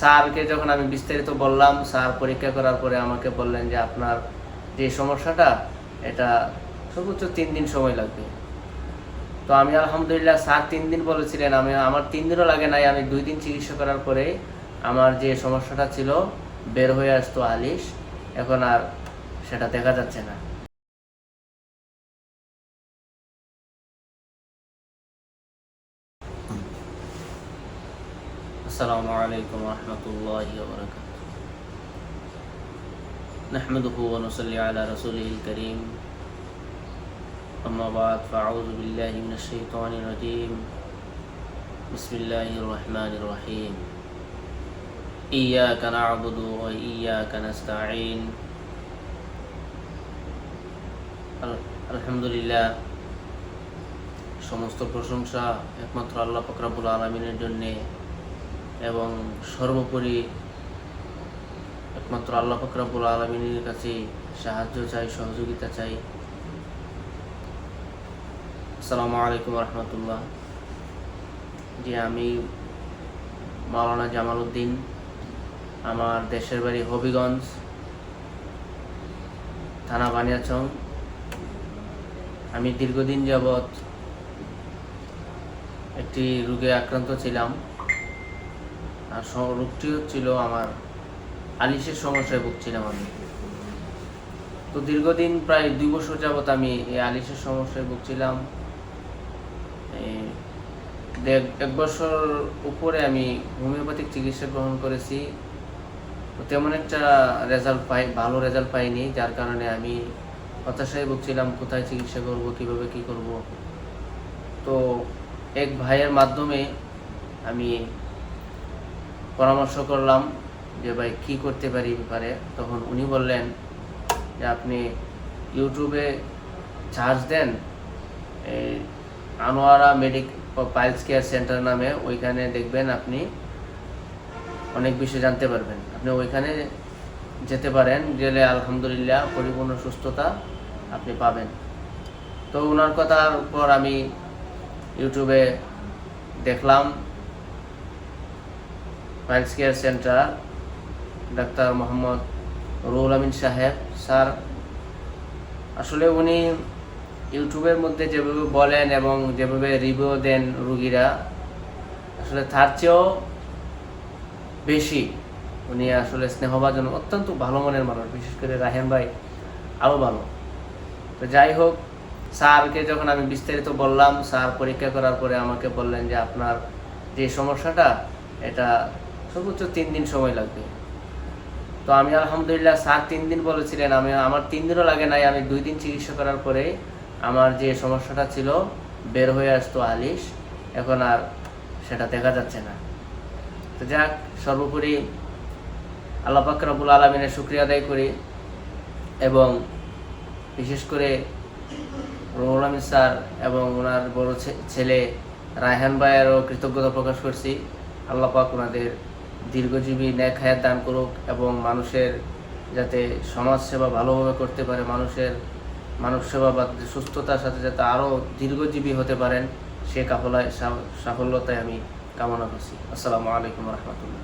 স্যারকে যখন আমি বিস্তারিত বললাম, স্যার পরীক্ষা করার পরে আমাকে বললেন যে আপনার যে সমস্যাটা, এটা সর্বোচ্চ তিন দিন সময় লাগবে। তো আমি আলহামদুলিল্লাহ স্যার তিন দিন বলেছিলেন, আমি, আমার তিন দিনও লাগে নাই, আমি দুই দিন চিকিৎসা করার পরে আমার যে সমস্যাটা ছিল, বের হয়ে আসতো আলিশ, এখন আর সেটা দেখা যাচ্ছে না। السلام عليكم ورحمة الله وبركاته نحمده ونصلي على رسوله الكريم أما بعد فأعوذ بالله من الشيطان الرجيم بسم الله الرحمن الرحيم إياك نعبد وإياك نستعين আল- আলহামদুলিল্লাহ সমস্ত প্রশংসা একমাত্র আল্লাহ ফকরাবুল আলমিনের জন্যে এবং সর্বোপরি একমাত্র আল্লাহ ফকরাবুল আলমিনের কাছে সাহায্য চাই, সহযোগিতা চাই। আসসালামু আলাইকুম রহমতুল্লাহ। জি, আমি মাওলানা জামাল উদ্দিন আমার দেশের বাড়ি হবিগঞ্জ, থানা বানিয়াছং আমি দীর্ঘদিন যাবৎ একটি রোগে আক্রান্ত ছিলাম। আর রোগটি হচ্ছিল আমার আলিশের সমস্যায় ভুগছিলাম আমি। তো দীর্ঘদিন প্রায় দুই বছর যাবৎ আমি এই আলিশের সমস্যায় ভুগছিলাম। এক বছর উপরে আমি হোমিওপ্যাথিক চিকিৎসা গ্রহণ করেছি। তেমন একটা রেজাল্ট পাই, ভালো রেজাল্ট পাইনি, যার কারণে আমি হতাশায় ভুগছিলাম, কোথায় চিকিৎসা করব, কীভাবে কি করব। তো এক ভাইয়ের মাধ্যমে আমি পরামর্শ করলাম যে ভাই কি করতে পারি ব্যাপারে। তখন উনি বললেন যে আপনি ইউটিউবে চার্জ দেন Anwara medic piles care centre নামে ওইখানে দেখবেন আপনি অনেক বিষয় জানতে পারবেন। আপনি ওইখানে যেতে পারেন, গেলে আলহামদুলিল্লাহ পরিপূর্ণ সুস্থতা আপনি পাবেন। তো ওনার কথার পর আমি ইউটিউবে দেখলাম piles care centre doctor Mohammad Ruhul Amin সাহেব স্যার আসলে উনি ইউটিউবের মধ্যে যেভাবে বলেন এবং যেভাবে রিভিউ দেন রুগীরা, আসলে তার চেয়েও বেশি উনি আসলে স্নেহভাজন, অত্যন্ত ভালো মনের মানুষ, বিশেষ করে রাহেন ভাই আরও ভালো। তো যাই হোক, স্যারকে যখন আমি বিস্তারিত বললাম, স্যার পরীক্ষা করার পরে আমাকে বললেন যে আপনার যে সমস্যাটা, এটা সর্বোচ্চ তিন দিন সময় লাগবে। তো আমি আলহামদুলিল্লাহ স্যার তিন দিন বলেছিলেন, আমি, আমার তিন দিনও লাগে নাই, আমি দুই দিন চিকিৎসা করার পরে আমার যে সমস্যাটা ছিল, বের হয়ে আসতো আলিশ, এখন আর সেটা দেখা যাচ্ছে না। তো যাক, সর্বোপরি আল্লাহ পাক রব্বুল আলমিনের শুক্রিয়া আদায় করি এবং বিশেষ করে রুহুল আমিন স্যার এবং ওনার বড় ছেলে রায়হান ভাইয়েরও কৃতজ্ঞতা প্রকাশ করছি। আল্লাহ পাক ওনাদের দীর্ঘজীবী ন্যাক হায়াত দান করুক এবং মানুষের যাতে সমাজ সেবা ভালোভাবে করতে পারে, মানুষের মানব সেবা বা সুস্থতার সাথে যাতে আরও দীর্ঘজীবী হতে পারেন, সে কাফলায় সাফল্যতায় আমি কামনা করছি। আসসালামু আলাইকুম রহমতুল্লাহ।